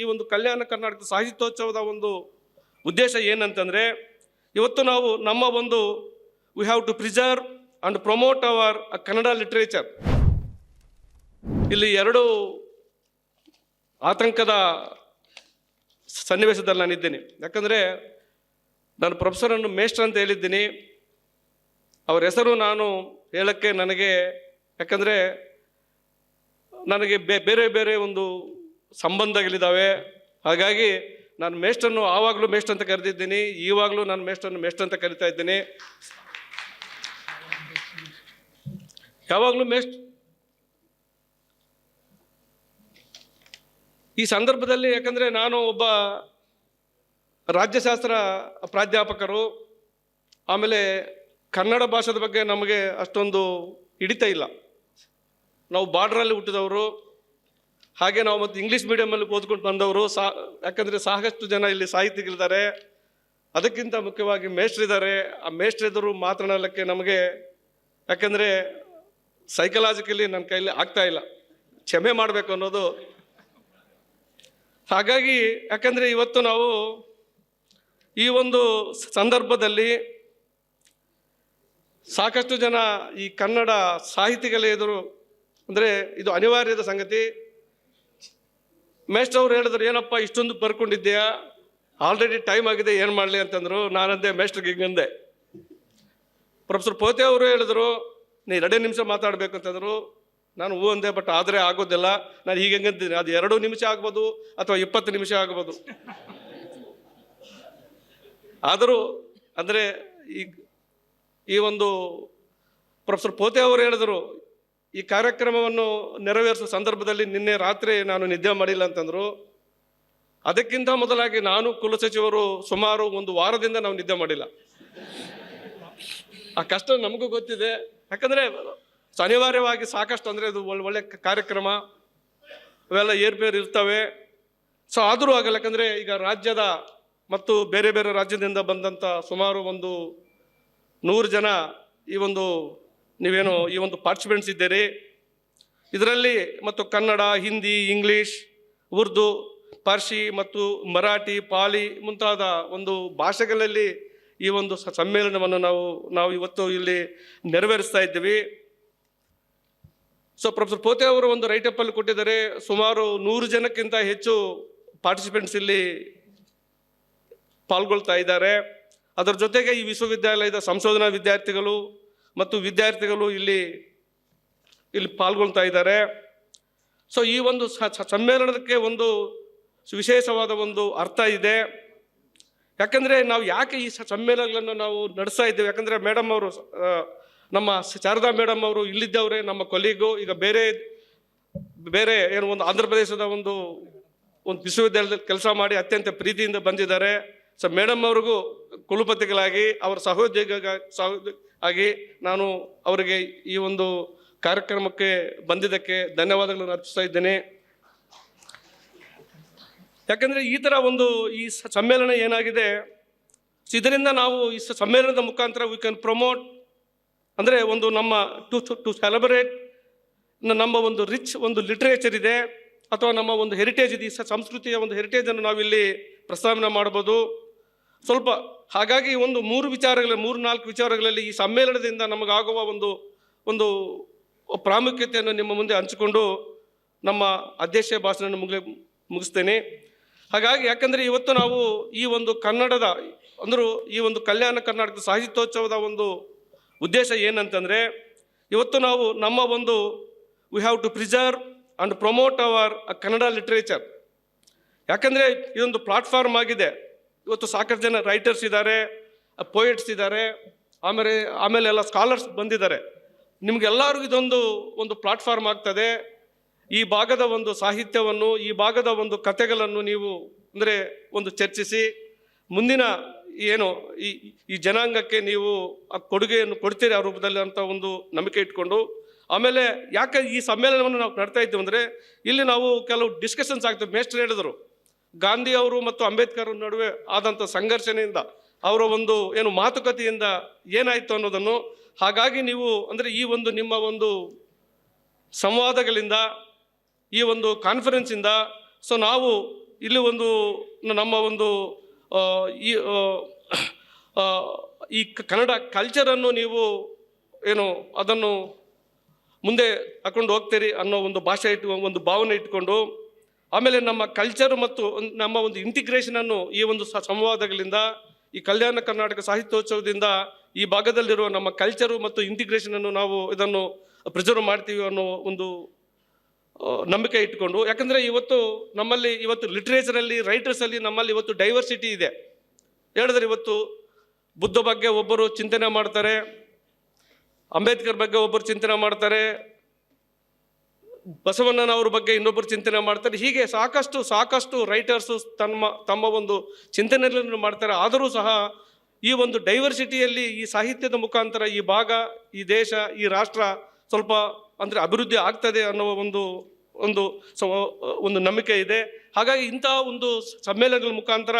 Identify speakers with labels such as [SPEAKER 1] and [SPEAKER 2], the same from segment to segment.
[SPEAKER 1] ಈ ಒಂದು ಕಲ್ಯಾಣ ಕರ್ನಾಟಕ ಸಾಹಿತ್ಯೋತ್ಸವದ ಒಂದು ಉದ್ದೇಶ ಏನಂತಂದರೆ, ಇವತ್ತು ನಾವು ನಮ್ಮ ಒಂದು we have to preserve and promote our Kannada literature ಇಲ್ಲಿ ಎರಡು ಆತಂಕದ ಸನ್ನಿವೇಶದಲ್ಲಿ ನಾನಿದ್ದೇನೆ ಯಾಕಂದರೆ, ನಾನು ಪ್ರೊಫೆಸರನ್ನು ಮೇಸ್ಟರ್ ಅಂತ ಹೇಳಿದ್ದೀನಿ. ಅವರ ಹೆಸರು ನಾನು ಹೇಳೋಕ್ಕೆ ನನಗೆ, ಯಾಕಂದರೆ, ನನಗೆ ಬೇರೆ ಬೇರೆ ಒಂದು ಸಂಬಂಧಗಳಿದ್ದಾವೆ ಹಾಗಾಗಿ ನಾನು ಮೇಷ್ಟ್ರನ್ನು ಆವಾಗಲೂ ಮೇಷ್ಟ್ರ್ ಅಂತ ಕರೆದಿದ್ದೀನಿ, ಈವಾಗಲೂ ನಾನು ಮೇಷ್ಟ್ರನ್ನು ಮೇಷ್ಟ್ರ್ ಅಂತ ಕರಿತಾ ಇದ್ದೀನಿ. ಯಾವಾಗಲೂ ಮೇಸ್ಟ್ ಈ ಸಂದರ್ಭದಲ್ಲಿ ಯಾಕಂದರೆ ನಾನು ಒಬ್ಬ ರಾಜ್ಯಶಾಸ್ತ್ರ ಪ್ರಾಧ್ಯಾಪಕರು, ಆಮೇಲೆ ಕನ್ನಡ ಭಾಷೆದ ಬಗ್ಗೆ ನಮಗೆ ಅಷ್ಟೊಂದು ಹಿಡಿತ ಇಲ್ಲ. ನಾವು ಬಾರ್ಡ್ರಲ್ಲಿ ಹುಟ್ಟಿದವರು ಹಾಗೆ ನಾವು ಮತ್ತು ಇಂಗ್ಲೀಷ್ ಮೀಡಿಯಮಲ್ಲಿ ಓದ್ಕೊಂಡು ಬಂದವರು, ಸಾ, ಯಾಕಂದರೆ ಸಾಕಷ್ಟು ಜನ ಇಲ್ಲಿ ಸಾಹಿತಿಗಳಿದ್ದಾರೆ ಅದಕ್ಕಿಂತ ಮುಖ್ಯವಾಗಿ ಮೇಷ್ಟ್ರಿದ್ದಾರೆ. ಆ ಮೇಷ್ಟ್ರೆದುರು ಮಾತನಾಡಲಿಕ್ಕೆ ನಮಗೆ, ಯಾಕಂದರೆ ಸೈಕಲಾಜಿಕಲಿ ನನ್ನ ಕೈಲಿ ಆಗ್ತಾ ಇಲ್ಲ. ಕ್ಷಮೆ ಮಾಡಬೇಕು ಅನ್ನೋದು. ಹಾಗಾಗಿ, ಯಾಕಂದರೆ ಇವತ್ತು ನಾವು ಈ ಒಂದು ಸಂದರ್ಭದಲ್ಲಿ ಸಾಕಷ್ಟು ಜನ ಈ ಕನ್ನಡ ಸಾಹಿತಿಗಳ ಎದುರು, ಅಂದರೆ ಇದು ಅನಿವಾರ್ಯದ ಸಂಗತಿ. ಮೇಷ್ಟ್ರ್ ಅವ್ರು ಹೇಳಿದ್ರು, ಏನಪ್ಪ ಇಷ್ಟೊಂದು ಬರ್ಕೊಂಡಿದ್ದೀಯಾ? ಆಲ್ರೆಡಿ ಟೈಮ್ ಆಗಿದೆ, ಏನು ಮಾಡಲಿ ಅಂತಂದರು, ನಾನಂದೆ ಮೇಸ್ಟ್ರಿಗೆ ಹಿಂಗಂದೆ ಪ್ರೊಫೆಸರ್ ಪೋತೆ ಅವರು ಹೇಳಿದ್ರು, ನೀ ಎರಡೇ ನಿಮಿಷ ಮಾತಾಡಬೇಕು ಅಂತಂದರು, ನಾನು ಹೂ ಅಂದೆ ಬಟ್ ಆದರೆ ಆಗೋದಿಲ್ಲ. ನಾನು ಹೀಗೆ ಹೆಂಗಂತೀನಿ ಅದು ಎರಡು ನಿಮಿಷ ಆಗ್ಬೋದು ಅಥವಾ ಇಪ್ಪತ್ತು ನಿಮಿಷ ಆಗ್ಬೋದು. ಆದರೂ, ಅಂದರೆ ಈ ಈ ಒಂದು ಪ್ರೊಫೆಸರ್ ಪೋತೆ ಅವರು ಹೇಳಿದರು ಈ ಕಾರ್ಯಕ್ರಮವನ್ನು ನೆರವೇರಿಸುವ ಸಂದರ್ಭದಲ್ಲಿ ನಿನ್ನೆ ರಾತ್ರಿ ನಾನು ನಿದ್ದೆ ಮಾಡಿಲ್ಲ ಅಂತಂದರು. ಅದಕ್ಕಿಂತ ಮೊದಲಾಗಿ ನಾನು ಕುಲಸಚಿವರು ಸುಮಾರು ಒಂದು ವಾರದಿಂದ ನಾವು ನಿದ್ದೆ ಮಾಡಿಲ್ಲ. ಆ ಕಷ್ಟ ನಮಗೂ ಗೊತ್ತಿದೆ. ಯಾಕಂದರೆ ಅನಿವಾರ್ಯವಾಗಿ ಸಾಕಷ್ಟು ಅಂದರೆ ಇದು ಒಳ್ಳೆ ಕಾರ್ಯಕ್ರಮ. ಅವೆಲ್ಲ ಏರ್ಪೇರು ಇರ್ತವೆ. ಸೊ ಆದರೂ ಆಗಲ್ಲ. ಯಾಕಂದರೆ ಈಗ ರಾಜ್ಯದ ಮತ್ತು ಬೇರೆ ಬೇರೆ ರಾಜ್ಯದಿಂದ ಬಂದಂಥ ಸುಮಾರು ಒಂದು ನೂರು ಜನ ಈ ಒಂದು ನೀವೇನು ಈ ಒಂದು ಪಾರ್ಟಿಸಿಪೆಂಟ್ಸ್ ಇದ್ದೀರಿ. ಇದರಲ್ಲಿ ಮತ್ತು ಕನ್ನಡ, ಹಿಂದಿ ಇಂಗ್ಲೀಷ್ ಉರ್ದು ಪಾರ್ಸಿ ಮತ್ತು ಮರಾಠಿ, ಪಾಲಿ ಮುಂತಾದ ಒಂದು ಭಾಷೆಗಳಲ್ಲಿ ಈ ಒಂದು ಸಮ್ಮೇಳನವನ್ನು ನಾವು ನಾವು ಇವತ್ತು ಇಲ್ಲಿ ನೆರವೇರಿಸ್ತಾ ಇದ್ದೀವಿ. ಸೊ ಪ್ರೊಫೆಸರ್ ಪೋತೆ ಅವರು ಒಂದು ರೈಟಪ್ಪಲ್ಲಿ ಕೊಟ್ಟಿದ್ದಾರೆ. ಸುಮಾರು ನೂರು ಜನಕ್ಕಿಂತ ಹೆಚ್ಚು ಪಾರ್ಟಿಸಿಪೆಂಟ್ಸ್ ಇಲ್ಲಿ ಪಾಲ್ಗೊಳ್ತಾ ಇದ್ದಾರೆ. ಅದರ ಜೊತೆಗೆ ಈ ವಿಶ್ವವಿದ್ಯಾಲಯದ ಸಂಶೋಧನಾ ವಿದ್ಯಾರ್ಥಿಗಳು ಮತ್ತು ವಿದ್ಯಾರ್ಥಿಗಳು ಇಲ್ಲಿ ಇಲ್ಲಿ ಪಾಲ್ಗೊಳ್ತಾ ಇದ್ದಾರೆ. ಸೊ ಈ ಒಂದು ಸಮ್ಮೇಳನಕ್ಕೆ ಒಂದು ವಿಶೇಷವಾದ ಒಂದು ಅರ್ಥ ಇದೆ. ಯಾಕಂದರೆ ನಾವು ಯಾಕೆ ಈ ಸಮ್ಮೇಳನಗಳನ್ನು ನಾವು ನಡೆಸ್ತಾ ಇದ್ದೇವೆ? ಯಾಕಂದರೆ ಮೇಡಮ್ ಅವರು ನಮ್ಮ ಶಾರದಾ ಮೇಡಮ್ ಅವರು ಇಲ್ಲಿದ್ದವರೇ, ನಮ್ಮ ಕೊಲೀಗು, ಈಗ ಬೇರೆ ಬೇರೆ ಏನು ಒಂದು ಆಂಧ್ರ ಪ್ರದೇಶದ ಒಂದು ಒಂದು ವಿಶ್ವವಿದ್ಯಾಲಯದಲ್ಲಿ ಕೆಲಸ ಮಾಡಿ ಅತ್ಯಂತ ಪ್ರೀತಿಯಿಂದ ಬಂದಿದ್ದಾರೆ. ಸೊ ಮೇಡಮ್ ಅವ್ರಿಗೂ ಕುಲಪತಿಗಳಾಗಿ, ಅವರ ಸಹೋದ್ಯೋಗ ಸಹೋದ್ಯ ಆಗಿ ನಾನು ಅವರಿಗೆ ಈ ಒಂದು ಕಾರ್ಯಕ್ರಮಕ್ಕೆ ಬಂದಿದ್ದಕ್ಕೆ ಧನ್ಯವಾದಗಳನ್ನು ಅರ್ಪಿಸ್ತಾ ಇದ್ದೇನೆ. ಯಾಕೆಂದರೆ ಈ ಥರ ಒಂದು ಈ ಸಮ್ಮೇಳನ ಏನಾಗಿದೆ ಇದರಿಂದ ನಾವು ಈ ಸಮ್ಮೇಳನದ ಮುಖಾಂತರ ವಿ ಕ್ಯಾನ್ ಪ್ರಮೋಟ್ ಅಂದರೆ ಒಂದು ನಮ್ಮ ಟು ಟು ಸೆಲೆಬ್ರೇಟ್ ನಮ್ಮ ಒಂದು ರಿಚ್ ಒಂದು ಲಿಟ್ರೇಚರ್ ಇದೆ, ಅಥವಾ ನಮ್ಮ ಒಂದು ಹೆರಿಟೇಜ್ ಇದೆ ಸಂಸ್ಕೃತಿಯ ಒಂದು ಹೆರಿಟೇಜನ್ನು ನಾವಿಲ್ಲಿ ಪ್ರಸ್ತಾವನೆ ಮಾಡ್ಬೋದು ಸ್ವಲ್ಪ ಹಾಗಾಗಿ ಒಂದು ಮೂರು ವಿಚಾರಗಳ, ಮೂರು ನಾಲ್ಕು ವಿಚಾರಗಳಲ್ಲಿ ಈ ಸಮ್ಮೇಳನದಿಂದ ನಮಗಾಗುವ ಒಂದು ಒಂದು ಪ್ರಾಮುಖ್ಯತೆಯನ್ನು ನಿಮ್ಮ ಮುಂದೆ ಹಂಚಿಕೊಂಡು ನಮ್ಮ ಅಧ್ಯಕ್ಷ ಭಾಷಣ ಮುಗಿ ಮುಗಿಸ್ತೇನೆ. ಹಾಗಾಗಿ ಯಾಕಂದರೆ ಇವತ್ತು ನಾವು ಈ ಒಂದು ಕನ್ನಡದ, ಅಂದರೂ ಈ ಒಂದು ಕಲ್ಯಾಣ ಕರ್ನಾಟಕದ ಸಾಹಿತ್ಯೋತ್ಸವದ ಒಂದು ಉದ್ದೇಶ ಏನಂತಂದರೆ, ಇವತ್ತು ನಾವು ನಮ್ಮ ಒಂದು we have to preserve and promote our Kannada literature ಯಾಕಂದರೆ ಇದೊಂದು ಪ್ಲಾಟ್ಫಾರ್ಮ್ ಆಗಿದೆ. ಇವತ್ತು ಸಾಕಷ್ಟು ಜನ ರೈಟರ್ಸ್ ಇದ್ದಾರೆ ಪೋಯೆಟ್ಸ್ ಇದ್ದಾರೆ, ಆಮೇಲೆ ಆಮೇಲೆ ಎಲ್ಲ ಸ್ಕಾಲರ್ಸ್ ಬಂದಿದ್ದಾರೆ. ನಿಮ್ಗೆಲ್ಲರಿಗೂ ಇದೊಂದು, ಒಂದು ಪ್ಲಾಟ್ಫಾರ್ಮ್ ಆಗ್ತದೆ. ಈ ಭಾಗದ ಒಂದು ಸಾಹಿತ್ಯವನ್ನು, ಈ ಭಾಗದ ಒಂದು ಕಥೆಗಳನ್ನು ನೀವು ಅಂದರೆ ಒಂದು ಚರ್ಚಿಸಿ, ಮುಂದಿನ ಏನು ಈ ಈ ಜನಾಂಗಕ್ಕೆ ನೀವು ಆ ಕೊಡುಗೆಯನ್ನು ಕೊಡ್ತೀರಿ ಆ ರೂಪದಲ್ಲಿ ಅಂತ ಒಂದು ನಂಬಿಕೆ ಇಟ್ಕೊಂಡು, ಆಮೇಲೆ ಯಾಕೆ ಈ ಸಮ್ಮೇಳನವನ್ನು ನಾವು ನಡ್ತಾ ಇದ್ದೀವಿ ಅಂದರೆ, ಇಲ್ಲಿ ನಾವು ಕೆಲವು ಡಿಸ್ಕಷನ್ಸ್ ಆಗ್ತವೆ ಮೇಸ್ಟ್ರು ಹೇಳಿದರು. ಗಾಂಧಿ ಅವರು ಮತ್ತು ಅಂಬೇಡ್ಕರ್ ನಡುವೆ ಆದಂಥ ಸಂಘರ್ಷಣೆಯಿಂದ ಅವರ ಒಂದು ಏನು ಮಾತುಕತೆಯಿಂದ ಏನಾಯಿತು ಅನ್ನೋದನ್ನು ಹಾಗಾಗಿ ನೀವು ಅಂದರೆ ಈ ಒಂದು ನಿಮ್ಮ ಒಂದು ಸಂವಾದಗಳಿಂದ, ಈ ಒಂದು ಕಾನ್ಫರೆನ್ಸಿಂದ ಸೊ ನಾವು ಇಲ್ಲಿ ಒಂದು ನಮ್ಮ ಒಂದು ಈ ಈ ಕನ್ನಡ ಕಲ್ಚರನ್ನು ನೀವು ಏನು ಅದನ್ನು ಮುಂದೆ ಹಾಕೊಂಡು ಹೋಗ್ತೀರಿ ಅನ್ನೋ ಒಂದು ಭಾಷೆ ಇಟ್ಟು, ಒಂದು ಭಾವನೆ ಇಟ್ಕೊಂಡು ಆಮೇಲೆ ನಮ್ಮ ಕಲ್ಚರ್ ಮತ್ತು ನಮ್ಮ ಒಂದು ಇಂಟಿಗ್ರೇಷನನ್ನು ಈ ಒಂದು ಸಂವಾದಗಳಿಂದ, ಈ ಕಲ್ಯಾಣ ಕರ್ನಾಟಕ ಸಾಹಿತ್ಯೋತ್ಸವದಿಂದ ಈ ಭಾಗದಲ್ಲಿರುವ ನಮ್ಮ ಕಲ್ಚರು ಮತ್ತು ಇಂಟಿಗ್ರೇಷನನ್ನು ನಾವು ಇದನ್ನು ಪ್ರಿಸರ್ವ್ ಮಾಡ್ತೀವಿ ಅನ್ನೋ ಒಂದು ನಂಬಿಕೆ ಇಟ್ಕೊಂಡು. ಯಾಕಂದರೆ ಇವತ್ತು ನಮ್ಮಲ್ಲಿ ಇವತ್ತು ಲಿಟ್ರೇಚರಲ್ಲಿ ರೈಟರ್ಸಲ್ಲಿ ನಮ್ಮಲ್ಲಿ ಇವತ್ತು ಡೈವರ್ಸಿಟಿ ಇದೆ. ಹೇಳಿದ್ರೆ ಇವತ್ತು ಬುದ್ಧ ಬಗ್ಗೆ ಒಬ್ಬರು ಚಿಂತನೆ ಮಾಡ್ತಾರೆ, ಅಂಬೇಡ್ಕರ್ ಬಗ್ಗೆ ಒಬ್ಬರು ಚಿಂತನೆ ಮಾಡ್ತಾರೆ ಬಸವಣ್ಣನವ್ರ ಬಗ್ಗೆ ಇನ್ನೊಬ್ಬರು ಚಿಂತನೆ ಮಾಡ್ತಾರೆ. ಹೀಗೆ ಸಾಕಷ್ಟು ಸಾಕಷ್ಟು ರೈಟರ್ಸು ತಮ್ಮ ತಮ್ಮ ಒಂದು ಚಿಂತನೆಗಳನ್ನು ಮಾಡ್ತಾರೆ. ಆದರೂ ಸಹ ಈ ಒಂದು ಡೈವರ್ಸಿಟಿಯಲ್ಲಿ ಈ ಸಾಹಿತ್ಯದ ಮುಖಾಂತರ ಈ ಭಾಗ, ಈ ದೇಶ, ಈ ರಾಷ್ಟ್ರ ಸ್ವಲ್ಪ ಅಂದರೆ ಅಭಿವೃದ್ಧಿ ಆಗ್ತದೆ ಅನ್ನೋ ಒಂದು ಒಂದು ಒಂದು ನಂಬಿಕೆ ಇದೆ. ಹಾಗಾಗಿ ಇಂತಹ ಒಂದು ಸಮ್ಮೇಳನಗಳ ಮುಖಾಂತರ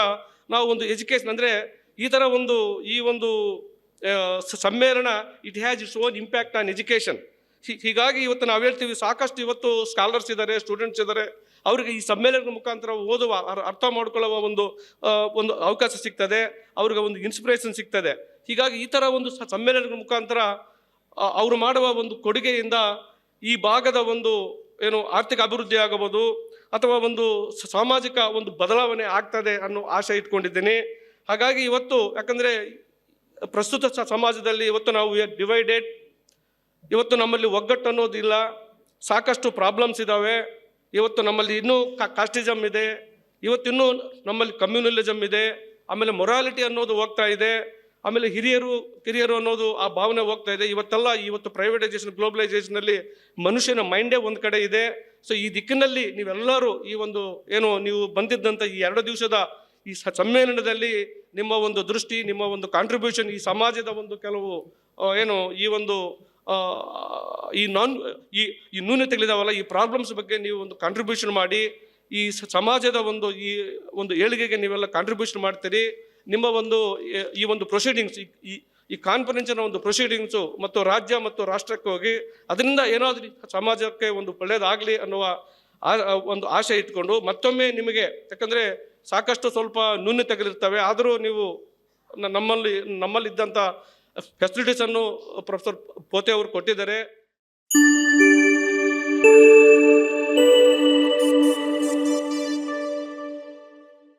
[SPEAKER 1] ನಾವು ಒಂದು ಎಜುಕೇಷನ್ ಅಂದರೆ ಈ ಥರ ಒಂದು, ಈ ಒಂದು ಸಮ್ಮೇಳನ it has its own impact on education ಹೀಗಾಗಿ ಇವತ್ತು ನಾವು ಹೇಳ್ತೀವಿ ಸಾಕಷ್ಟು ಇವತ್ತು ಸ್ಕಾಲರ್ಸ್ ಇದ್ದಾರೆ ಸ್ಟೂಡೆಂಟ್ಸ್ ಇದ್ದಾರೆ ಅವರಿಗೆ ಈ ಸಮ್ಮೇಳನದ ಮುಖಾಂತರ ಓದುವ ಅರ್- ಅರ್ಥ ಮಾಡ್ಕೊಳ್ಳುವ ಒಂದು ಒಂದು ಅವಕಾಶ ಸಿಗ್ತದೆ. ಅವ್ರಿಗೆ ಒಂದು ಇನ್ಸ್ಪಿರೇಷನ್ ಸಿಗ್ತದೆ. ಹೀಗಾಗಿ ಈ ಥರ ಒಂದು ಸಮ್ಮೇಳನದ ಮುಖಾಂತರ ಅವರು ಮಾಡುವ ಒಂದು ಕೊಡುಗೆಯಿಂದ ಈ ಭಾಗದ ಒಂದು ಏನು ಆರ್ಥಿಕ ಅಭಿವೃದ್ಧಿ ಆಗಬಹುದು ಅಥವಾ ಒಂದು ಸಾಮಾಜಿಕ ಒಂದು ಬದಲಾವಣೆ ಆಗ್ತದೆ ಅನ್ನೋ ಆಶೆ ಇಟ್ಕೊಂಡಿದ್ದೀನಿ. ಹಾಗಾಗಿ ಇವತ್ತು ಯಾಕಂದರೆ ಪ್ರಸ್ತುತ ಸಮಾಜದಲ್ಲಿ ಇವತ್ತು ನಾವು ಡಿವೈಡೆಡ್ ಇವತ್ತು ನಮ್ಮಲ್ಲಿ ಒಗ್ಗಟ್ಟು ಅನ್ನೋದಿಲ್ಲ, ಸಾಕಷ್ಟು ಪ್ರಾಬ್ಲಮ್ಸ್ ಇದ್ದಾವೆ ಇವತ್ತು ನಮ್ಮಲ್ಲಿ ಇನ್ನೂ ಕಾಸ್ಟಿಸಮ್ ಇದೆ. ಇವತ್ತಿನ್ನೂ ನಮ್ಮಲ್ಲಿ ಕಮ್ಯುನಲಿಸಮ್ ಇದೆ. ಆಮೇಲೆ ಮೊರಾಲಿಟಿ ಅನ್ನೋದು ಹೋಗ್ತಾ ಇದೆ. ಆಮೇಲೆ ಹಿರಿಯರು, ಕಿರಿಯರು ಅನ್ನೋದು ಆ ಭಾವನೆ ಹೋಗ್ತಾ ಇದೆ. ಇವತ್ತೆಲ್ಲ ಇವತ್ತು ಪ್ರೈವೇಟೈಸೇಷನ್ ಗ್ಲೋಬಲೈಸೇಷನಲ್ಲಿ ಮನುಷ್ಯನ ಮೈಂಡೇ ಒಂದು ಕಡೆ ಇದೆ. ಸೊ ಈ ದಿಕ್ಕಿನಲ್ಲಿ ನೀವೆಲ್ಲರೂ ಈ ಒಂದು ಏನು ನೀವು ಬಂದಿದ್ದಂಥ ಈ ಎರಡು ದಿವಸದ ಈ ಸಮ್ಮೇಳನದಲ್ಲಿ ನಿಮ್ಮ ಒಂದು ದೃಷ್ಟಿ, ನಿಮ್ಮ ಒಂದು ಕಾಂಟ್ರಿಬ್ಯೂಷನ್ ಈ ಸಮಾಜದ ಒಂದು ಕೆಲವು ಏನು ಈ ಒಂದು ಈ ನಾನ್, ಈ ಈ ನ್ಯೂನತೆಗಳಿದಾವಲ್ಲ ಈ ಪ್ರಾಬ್ಲಮ್ಸ್ ಬಗ್ಗೆ ನೀವು ಒಂದು ಕಾಂಟ್ರಿಬ್ಯೂಷನ್ ಮಾಡಿ, ಈ ಸಮಾಜದ ಒಂದು, ಈ ಒಂದು ಏಳಿಗೆಗೆ ನೀವೆಲ್ಲ ಕಾಂಟ್ರಿಬ್ಯೂಷನ್ ಮಾಡ್ತೀರಿ. ನಿಮ್ಮ ಒಂದು, ಈ- ಒಂದು ಪ್ರೊಸೀಡಿಂಗ್ಸ್ ಈ ಈ ಕಾನ್ಫರೆನ್ಸಿನ ಒಂದು ಪ್ರೊಸೀಡಿಂಗ್ಸು ಮತ್ತು ರಾಜ್ಯ ಮತ್ತು ರಾಷ್ಟ್ರಕ್ಕೆ ಹೋಗಿ, ಅದರಿಂದ ಏನಾದರೂ ಸಮಾಜಕ್ಕೆ ಒಂದು ಒಳ್ಳೆಯದಾಗಲಿ ಅನ್ನುವ ಒಂದು ಆಶೆ ಇಟ್ಕೊಂಡು, ಮತ್ತೊಮ್ಮೆ ನಿಮಗೆ, ಯಾಕಂದರೆ ಸಾಕಷ್ಟು ಸ್ವಲ್ಪ ನ್ಯೂನತೆಗಳಿರ್ತವೆ ಆದರೂ ನೀವು ನಮ್ಮಲ್ಲಿ, ನಮ್ಮಲ್ಲಿದ್ದಂಥ ಫೆಸಿಲಿಟೀಸನ್ನು ಪ್ರೊಫೆಸರ್ ಪೋತೆ ಅವರು ಕೊಟ್ಟಿದ್ದಾರೆ.